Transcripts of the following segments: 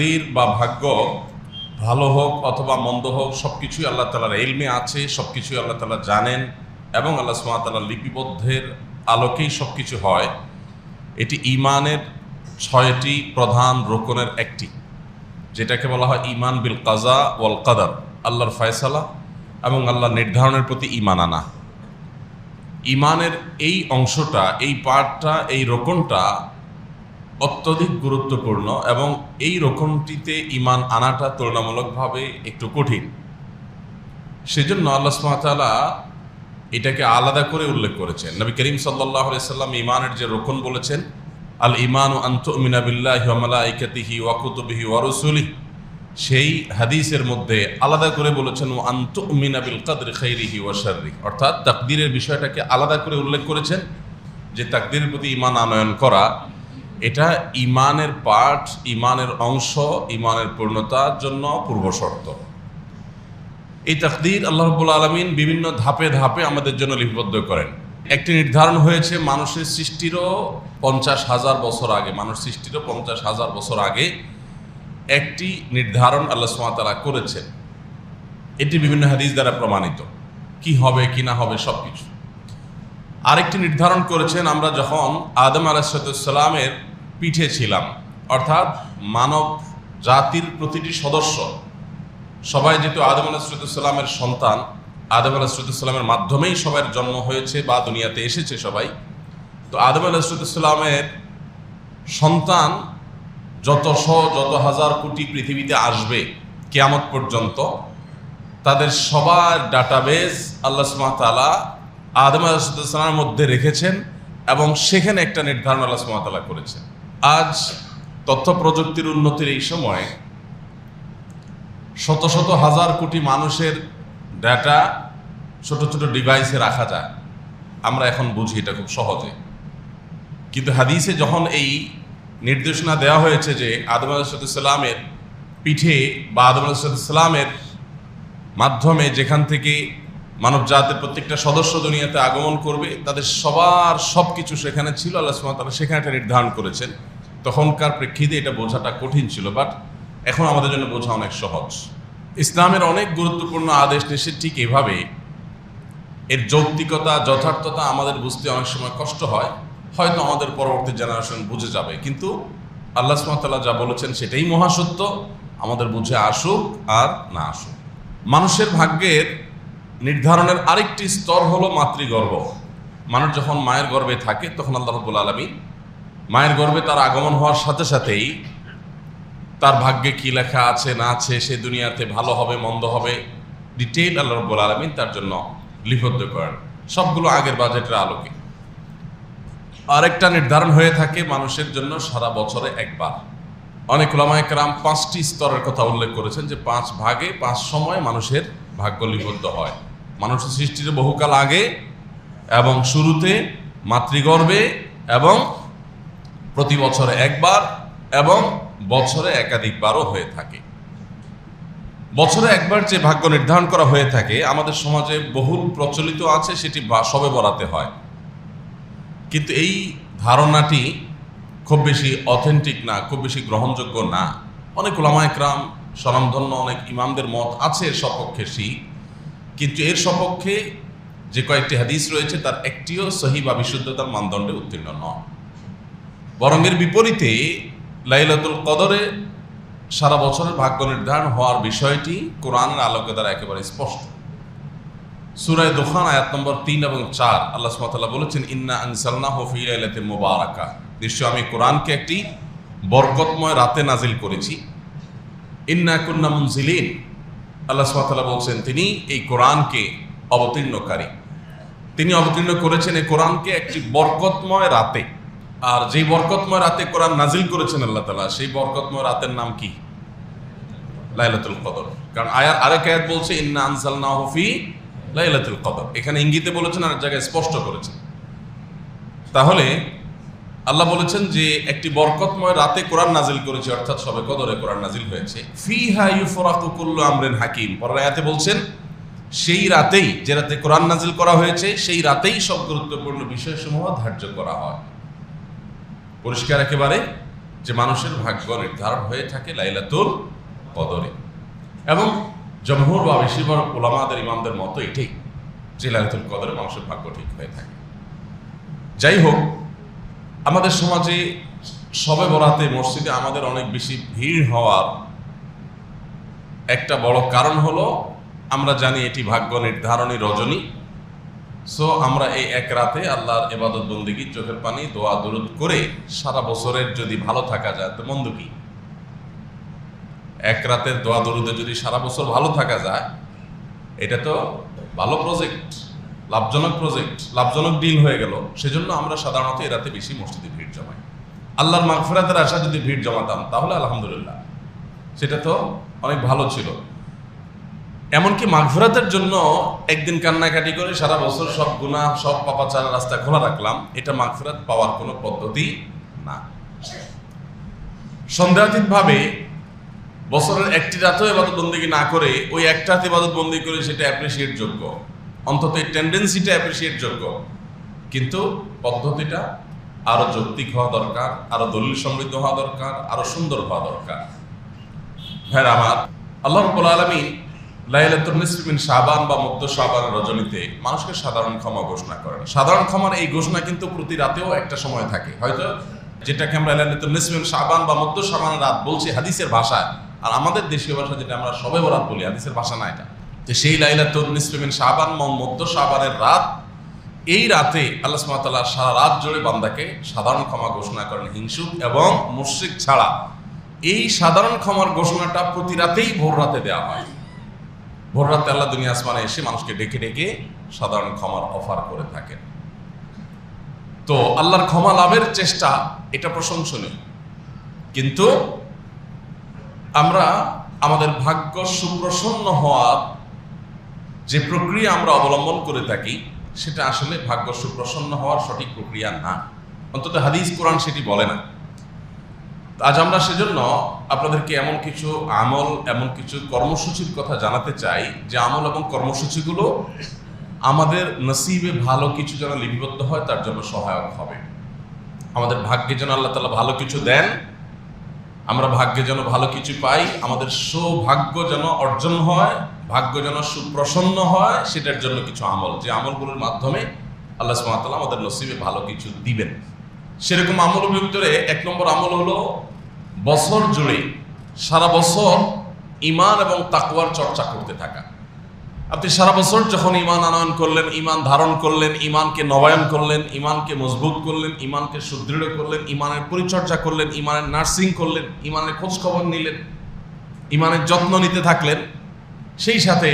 তীর বা ভাগ্য ভালো হোক অথবা মন্দ হোক সব কিছুই আল্লাহ তালার এলমে আছে সব কিছুই আল্লাহ তালা জানেন এবং আল্লাহ সুমাতাল্লাহ লিপিবদ্ধের আলোকেই সব কিছু হয়। এটি ইমানের ছয়টি প্রধান রোকনের একটি, যেটাকে বলা হয় ইমান বিল কাজা ওয়াল কাদার, আল্লাহর ফয়সালা এবং আল্লাহ নির্ধারণের প্রতি ইমান আনা। ইমানের এই অংশটা, এই পার্টটা এই রোকনটা অত্যধিক গুরুত্বপূর্ণ এবং এই রোকনটিতে ইমান আনাটা তুলনামূলকভাবে একটু কঠিন। সেজন্য আল্লাহ সুমাতালা এটাকে আলাদা করে উল্লেখ করেছেন। নবী করিম সাল্লাহ সাল্লাম ইমানের যে রোকন বলেছেন, আল ইমান আন্তমিনাবিল্লাহি ওয়ামালাইকাতিহি ওয়াকুতুবিহি ওয়ারসুলি সেই হাদিসের মধ্যে আলাদা করে বলেছেন ও আন্তমিনাবিল কাদর খৈরিহি ওয়াশাররি অর্থাৎ তাকদিরের বিষয়টাকে আলাদা করে উল্লেখ করেছেন যে তাকদিরের প্রতি ইমান আনয়ন করা এটা ইমানের পাঠ, ইমানের অংশ, ইমানের পূর্ণতার জন্য পূর্বশর্ত এই তাকদির আল্লাহ রব্বুল আলমিন বিভিন্ন ধাপে ধাপে আমাদের জন্য লিপিবদ্ধ করেন। একটি নির্ধারণ হয়েছে, মানুষের সৃষ্টিরও পঞ্চাশ হাজার বছর আগে, মানুষ সৃষ্টিরও পঞ্চাশ হাজার বছর আগে একটি নির্ধারণ আল্লাহ সুমাতালা করেছেন। এটি বিভিন্ন হাদিস দ্বারা প্রমাণিত। কি হবে, কি না হবে সব কিছু আরেকটি নির্ধারণ করেছেন আমরা যখন আদম আলাহিসাল্লামের পিঠে ছিলাম। অর্থাৎ মানব জাতির প্রতিটি সদস্য, সবাই যেহেতু আদম আলাহিসাল্লামের সন্তান, আদম আলাহিসাল্লামের মাধ্যমেই সবার জন্ম হয়েছে বা দুনিয়াতে এসেছে সবাই, তো আদম আলাহিসাল্লামের সন্তান যত শ, যত হাজার কোটি পৃথিবীতে আসবে কেয়ামত পর্যন্ত, তাদের সবার ডাটাবেজ আল্লাহ সুমাতালা আদম আলাহিসাল্লামের মধ্যে রেখেছেন এবং সেখানে একটা নির্ধারণ আল্লাহ সুমাতালা করেছেন। আজ তথ্য প্রযুক্তির উন্নতির এই সময়ে শত শত হাজার কোটি মানুষের ডাটা ছোট ছোট ডিভাইসে রাখা যায়। আমরা এখন বুঝি এটা খুব সহজে। কিন্তু হাদিসে যখন এই নির্দেশনা দেওয়া হয়েছে যে আদম আলাহিসাল্লামের পিঠে বা আদম আলাহিসাল্লামের মাধ্যমে যেখান থেকে মানব জাতের প্রত্যেকটা সদস্য দুনিয়াতে আগমন করবে, তাদের সবার সব কিছু সেখানে ছিল, আল্লাহ সুমাতারা সেখানে একটা নির্ধারণ করেছেন। তখনকার প্রেক্ষিতে এটা বোঝাটা কঠিন ছিল বাট এখন আমাদের জন্য বোঝা অনেক সহজ। ইসলামের অনেক গুরুত্বপূর্ণ আদেশ নিষেধ ঠিক এভাবে, এর যৌক্তিকতা, যথার্থতা আমাদের বুঝতে অনেক সময় কষ্ট হয়, হয়তো আমাদের পরবর্তী জেনারেশন বুঝে যাবে, কিন্তু আল্লাহ সুমাতাল্লাহ যা বলেছেন সেটাই মহাসত্য, আমাদের বুঝে আসুক আর না আসুক। মানুষের ভাগ্যের নির্ধারণের আরেকটি স্তর হলো মাতৃগর্ভ মানুষ যখন মায়ের গর্ভে থাকে, তখন আল্লাহ রব্বুল আলমী মায়ের গর্ভে তার আগমন হওয়ার সাথে সাথেই তার ভাগ্যে কি লেখা আছে, না আছে, সে দুনিয়াতে ভালো হবে, মন্দ হবে ডিটেইল আল্লাহ রব্বুল আলমিন তার জন্য লিপিবদ্ধ করেন। সবগুলো আগের বাজেটের আলোকে। আরেকটা নির্ধারণ হয়ে থাকে মানুষের জন্য সারা বছরে একবার। অনেক ওলামায়করাম পাঁচটি স্তরের কথা উল্লেখ করেছেন যে পাঁচ ভাগে, পাঁচ সময় মানুষের ভাগ্য লিপিবদ্ধ হয়। মানুষের সৃষ্টির বহুকাল আগে এবং শুরুতে, মাতৃগর্ভে এবং প্রতি বছরে একবার এবং বছরে একাধিকবারও হয়ে থাকে। বছরে একবার যে ভাগ্য নির্ধারণ করা হয়ে থাকে, আমাদের সমাজে বহুল প্রচলিত আছে, সেটি সবে বরাতে হয়। কিন্তু এই ধারণাটি খুব বেশি অথেন্টিক না, খুব বেশি গ্রহণযোগ্য না। অনেক ওলামায়করাম স্বনামধন্য অনেক ইমামদের মত আছে এর সপক্ষে সেই কিন্তু এর সপক্ষে যে কয়েকটি হাদিস রয়েছে, তার একটিও সহি বা বিশুদ্ধতার মানদণ্ডে উত্তীর্ণ নয়। বরং এর বিপরীতে লাইলাতুল কদরে সারা বছরের ভাগ্য নির্ধারণ হওয়ার বিষয়টি কোরআনের আলোকে দ্বারা একেবারে স্পষ্ট। সুরায় দোকান আয়াত নম্বর তিন এবং চার, আল্লাহ সুমাতাল্লাহ বলেছেন, ইন্না আনসালনা হফিলাতে মোবারকা। নিশ্চয় আমি কোরআনকে একটি বরকতময় রাতে নাজিল করেছি। ইন্না কুন্না মুনজিলিন। আল্লাহ সুমাতাল্লাহ বলছেন, তিনি এই কোরআনকে অবতীর্ণকারী। তিনি অবতীর্ণ করেছেন এই কোরআনকে একটি বরকতময় রাতে। আর যেই বরকতময় রাতে কোরআন নাজিল করেছেন আল্লাহ তালা সেই বরকতময় রাতের নাম কি? লাইলাতুল কদর। কারণ আয়ার আরেক আয়াত বলছে, ইন্না আনসালনা হফি লাইলাতুল কদর। এখানে ইঙ্গিতে বলেছেন আর জায়গায় স্পষ্ট করেছেন। তাহলে আল্লাহ বলেছেন যে, একটি বরকতময় রাতে কোরআন নাজিল করেছে, অর্থাৎ সবে কদরে কোরআন নাজিল হয়েছে। ফি হাইফরাকু কুল্লু আমরেন হাকিম। পরের আয়াতে বলছেন, সেই রাতেই যে রাতে কোরআন নাজিল করা হয়েছে, সেই রাতেই সব গুরুত্বপূর্ণ বিষয়সমূহ ধার্য করা হয়। পরিষ্কার একেবারে যে মানুষের ভাগ্য নির্ধারণ হয়ে থাকে লাইলাতুল কদরে। এবং জমহুর বা বেশিরভাগ ওলামাদের ইমামদের মতো এটাই যে লাইলাতুল কদরে মানুষের ভাগ্য ঠিক হয়ে থাকে। যাই হোক, আমাদের সমাজে সবে বরাতে মসজিদে আমাদের অনেক বেশি ভিড় হওয়ার একটা বড় কারণ হলো, আমরা জানি এটি ভাগ্য নির্ধারণী, রজনী। সো আমরা এই এক রাতে আল্লাহর এবাদত বন্দিগি চোখের পানি, দোয়া, দুরুদ করে সারা বছরের যদি ভালো থাকা যায়, তো মন্দ কি? এক রাতের দোয়া, দরুদে যদি সারা বছর ভালো থাকা যায়, এটা তো ভালো প্রজেক্ট লাভজনক প্রজেক্ট লাভজনক ডিল হয়ে গেল। সেজন্য আমরা সাধারণত এ রাতে বেশি মসজিদে ভিড় জমাই। আল্লাহর মাগফিরাতের আশা যদি ভিড় জমাতাম, তাহলে আলহামদুলিল্লাহ। সেটা তো অনেক ভালো ছিল। এমনকি মাগফিরাতের জন্য একদিন কান্নাকাটি করে সারা বছর সব গুনাহ, সব পাপাচার রাস্তা খোলা রাখলাম, এটা মাগফিরাত পাওয়ার কোনো পদ্ধতি না। সন্দেহাতীতভাবে বছরের একটি রাতও এবাদত বন্দিকে না করে, ওই একটা রাতে এবাদত বন্দি করে সেটা অ্যাপ্রিসিয়েট যোগ্য। অন্তত এই টেন্ডেন্সিটা অ্যাপ্রিসিয়েট যোগ্য। কিন্তু পদ্ধতিটা আরও যৌক্তিক হওয়া দরকার, আরও দলিল সমৃদ্ধ হওয়া দরকার, আরও সুন্দর হওয়া দরকার। হ্যাঁ আমার আল্লাহ আলমী লাইলাতুল নিসফিন শাবান বা মধ্য শাবান রজনীতে মানুষকে সাধারণ ক্ষমা ঘোষণা করেন। সাধারণ ক্ষমার এই ঘোষণা কিন্তু প্রতি রাতেও একটা সময় থাকে। হয়তো যেটাকে আমরা লাইলাতুল নিসফিন শাবান বা মধ্য শাবান রাত বলছি হাদিসের ভাষায় আর আমাদের দেশীয় ভাষা যেটা আমরা সবে বরাত বলি, হাদিসের ভাষা না এটা। তো সেই লাইলাতুল নিসফিন শাবান বা মধ্য শাবানের রাত, এই রাতে আল্লাহ সুবহানাহু সারা রাত জুড়ে বান্দাকে সাধারণ ক্ষমা ঘোষণা করেন হিংসুক এবং মুশ্রিক ছাড়া। এই সাধারণ ক্ষমার ঘোষণাটা প্রতি রাতেই ভোর রাতে দেওয়া হয়। ভোর রাতে আল্লাহ দুনিয়া আসমানে এসে মানুষকে ডেকে ডেকে সাধারণ ক্ষমার অফার করে থাকেন। তো আল্লাহর ক্ষমা লাভের চেষ্টা, এটা প্রশংসনীয়। কিন্তু আমরা আমাদের ভাগ্য সুপ্রসন্ন হওয়ার যে প্রক্রিয়া আমরা অবলম্বন করে থাকি, সেটা আসলে ভাগ্য সুপ্রসন্ন হওয়ার সঠিক প্রক্রিয়া না। অন্তত হাদিস কোরআন সেটি বলে না। আজ আমরা সেজন্য আপনাদেরকে এমন কিছু আমল, এমন কিছু কর্মসূচির কথা জানাতে চাই যে আমল এবং কর্মসূচিগুলো আমাদের নসিবে ভালো কিছু যেন লিপিবদ্ধ হয়, তার জন্য সহায়ক হবে। আমাদের ভাগ্যে যেন আল্লাহ তালা ভালো কিছু দেন, আমরা ভাগ্যে যেন ভালো কিছু পাই, আমাদের সৌভাগ্য যেন অর্জন হয়, ভাগ্য যেন সুপ্রসন্ন হয়, সেটার জন্য কিছু আমল। যে আমলগুলোর মাধ্যমে আল্লাহ সুমাতাল্লাহ আমাদের নসিবে ভালো কিছু দিবেন। সেরকম আমলের ভিতরে এক নম্বর আমল হলো বছর জুড়ে সারা বছর ইমান এবং তাকুয়ার চর্চা করতে থাকা। আপনি সারা বছর যখন ইমান আনয়ন করলেন ইমান ধারণ করলেন ইমানকে নবায়ন করলেন ইমানকে মজবুত করলেন ইমানকে সুদৃঢ় করলেন ইমানের পরিচর্যা করলেন ইমানের নার্সিং করলেন ইমানের খোঁজ খবর নিলেন ইমানের যত্ন নিতে থাকলেন, সেই সাথে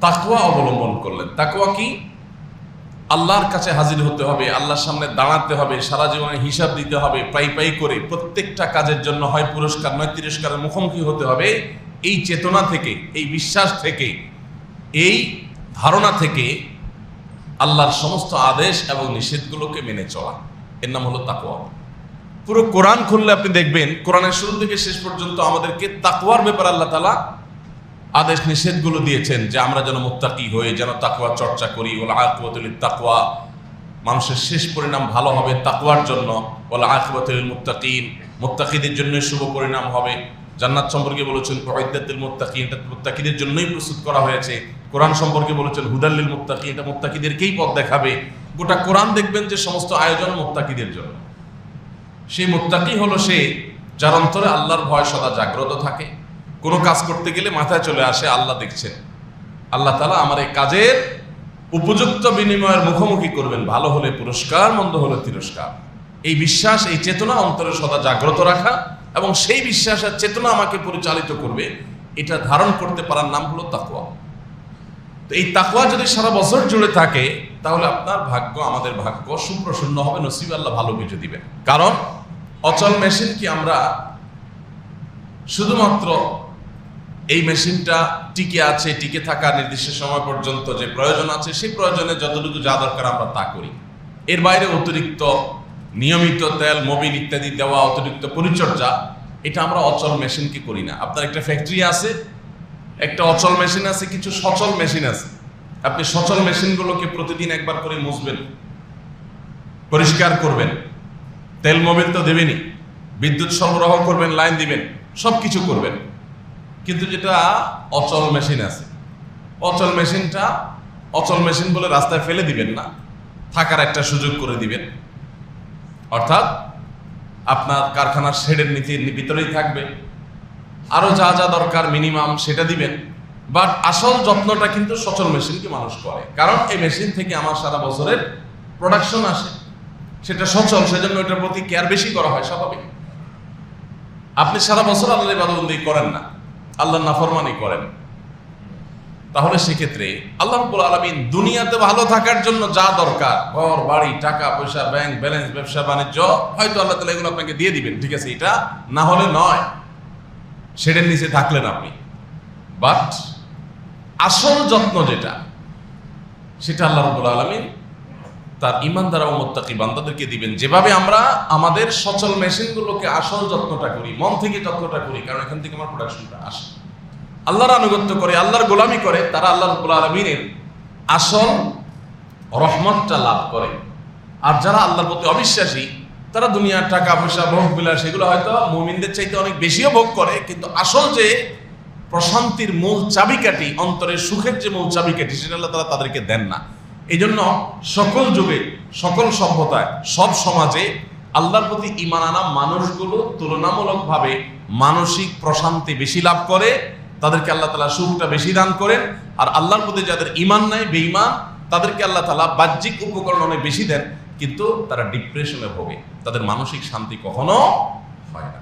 তাকুয়া অবলম্বন করলেন। তাকুয়া কি? আল্লাহর কাছে হাজির হতে হবে, আল্লাহর সামনে দাঁড়াতে হবে, সারা জীবনে হিসাব দিতে হবে, পাই পাই করে প্রত্যেকটা কাজের জন্য হয় পুরস্কার, নয় তিরস্কারের মুখোমুখি হতে হবে। এই চেতনা থেকে, এই বিশ্বাস থেকে, এই ধারণা থেকে আল্লাহর সমস্ত আদেশ এবং নিষেধগুলোকে মেনে চলা। এর নাম হলো তাকুয়া পুরো কোরআন খুললে আপনি দেখবেন, কোরআনের শুরু থেকে শেষ পর্যন্ত আমাদেরকে তাকুয়ার ব্যাপারে আল্লাহ তালা আদেশ নিষেধগুলো দিয়েছেন যে আমরা যেন মুত্তাকি হয়ে যেন তাকুয়া চর্চা করি। ওলা আকুয়াতুল তাকুয়া মানুষের শেষ পরিণাম ভালো হবে তাকুয়ার জন্য। ওলা আকুয়াতুল মুত্তাকিন। মুত্তাকিদের জন্য শুভ পরিণাম হবে। জান্নাত সম্পর্কে বলেছেন ফয়দাতুল মুত্তাকি এটা মুত্তাকিদের জন্যই প্রস্তুত করা হয়েছে। কোরআন সম্পর্কে বলেছেন হুদাল্লিল মুত্তাকি এটা মুত্তাকিদেরকেই পথ দেখাবে। গোটা কোরআন দেখবেন যে সমস্ত আয়োজন মুত্তাকিদের জন্য। সেই মুত্তাকি হলো সে যার অন্তরে আল্লাহর ভয় সদা জাগ্রত থাকে। কোনো কাজ করতে গেলে মাথায় চলে আসে, আল্লাহ দেখছেন। আল্লাহ তালা আমার এই কাজের উপযুক্ত বিনিময়ের মুখোমুখি করবেন। ভালো হলে পুরস্কার, মন্দ হলে তিরস্কার। এই বিশ্বাস, এই চেতনা অন্তরে সদা জাগ্রত রাখা এবং সেই বিশ্বাস আর চেতনা আমাকে পরিচালিত করবে, এটা ধারণ করতে পারার নাম হলো তাকুয়া তো এই তাকুয়া যদি সারা বছর জুড়ে থাকে, তাহলে আপনার ভাগ্য, আমাদের ভাগ্য সুপ্রসন্ন হবে, নসিব আল্লাহ ভালো কিছু দিবেন। কারণ অচল মেশিন কি আমরা শুধুমাত্র এই মেশিনটা টিকে আছে, টিকে থাকা নির্দিষ্ট সময় পর্যন্ত যে প্রয়োজন আছে, সেই প্রয়োজনে যতটুকু যা দরকার আমরা তা করি। এর বাইরে অতিরিক্ত নিয়মিত তেল মোবিল ইত্যাদি দেওয়া, অতিরিক্ত পরিচর্যা, এটা আমরা অচল মেশিনকে করি না। আপনার একটা ফ্যাক্টরি আছে, একটা অচল মেশিন আছে, কিছু সচল মেশিন আছে। আপনি সচল মেশিনগুলোকে প্রতিদিন একবার করে মুছবেন, পরিষ্কার করবেন। তেল মোবিল তো দেবেনি বিদ্যুৎ সরবরাহ করবেন, লাইন দিবেন সব কিছু করবেন। কিন্তু যেটা অচল মেশিন আছে। অচল মেশিনটা, অচল মেশিন বলে রাস্তায় ফেলে দিবেন না। থাকার একটা সুযোগ করে দিবেন। অর্থাৎ আপনার কারখানার শেডের নিচে ভিতরেই থাকবে। আরও যা যা দরকার মিনিমাম সেটা দিবেন। বাট আসল যত্নটা কিন্তু সচল মেশিনকে মানুষ করে। কারণ এই মেশিন থেকে আমার সারা বছরের প্রোডাকশন আসে। সেটা সচল, সেজন্য এটার প্রতি কেয়ার বেশি করা হয়, স্বাভাবিক। আপনি সারা বছর আল্লাহ ইবাদতবন্দি করেন না। আল্লাহর নাফরমানি করেন। তাহলে সেক্ষেত্রে আল্লাহ আলামিন দুনিয়াতে ভালো থাকার জন্য যা দরকার, ঘর, বাড়ি, টাকা, পয়সা ব্যাংক ব্যালেন্স ব্যবসা, বাণিজ্য, হয়তো আল্লাহ তালা এগুলো আপনাকে দিয়ে দিবেন, ঠিক আছে? এটা না হলে নয়। সেটার নিচে থাকলেন আপনি। বাট আসল যত্ন যেটা, সেটা আল্লাহ রাব্বুল আলামিন তার ইমানদার ও মোত্তাকি বান্দাদেরকে দিবেন। যেভাবে আমরা আমাদের সচল মেশিনগুলোকে আসল যত্নটা করি, মন থেকে যত্নটা করি, কারণ এখান থেকে আমার প্রোডাকশনটা আসে। আল্লাহর আনুগত্য করে, আল্লাহর গোলামি করে, তারা আল্লাহ রব্বুল আলমিনের আসল রহমতটা লাভ করে। আর যারা আল্লাহর প্রতি অবিশ্বাসী, তারা দুনিয়ার টাকা পয়সা ভোগ বিলাস এগুলো হয়তো মুমিনদের চাইতে অনেক বেশিও ভোগ করে, কিন্তু আসল যে প্রশান্তির মূল চাবিকাঠি, অন্তরের সুখের যে মূল চাবিকাঠি, সেটা আল্লাহ তারা তাদেরকে দেন না। এই জন্য সকল যুগে, সকল সভ্যতায় সব সমাজে আল্লাহর প্রতি ইমান আনা মানুষগুলো তুলনামূলকভাবে মানসিক প্রশান্তি বেশি লাভ করে, তাদেরকে আল্লাহ তালা সুখটা বেশি দান করেন, আর আল্লাহর প্রতি যাদের ইমান নাই, বেঈমান, তাদেরকে আল্লাহ তালা বাহ্যিক উপকরণ অনেক বেশি দেন, কিন্তু তারা ডিপ্রেশনে ভোগে। তাদের মানসিক শান্তি কখনো হয় না।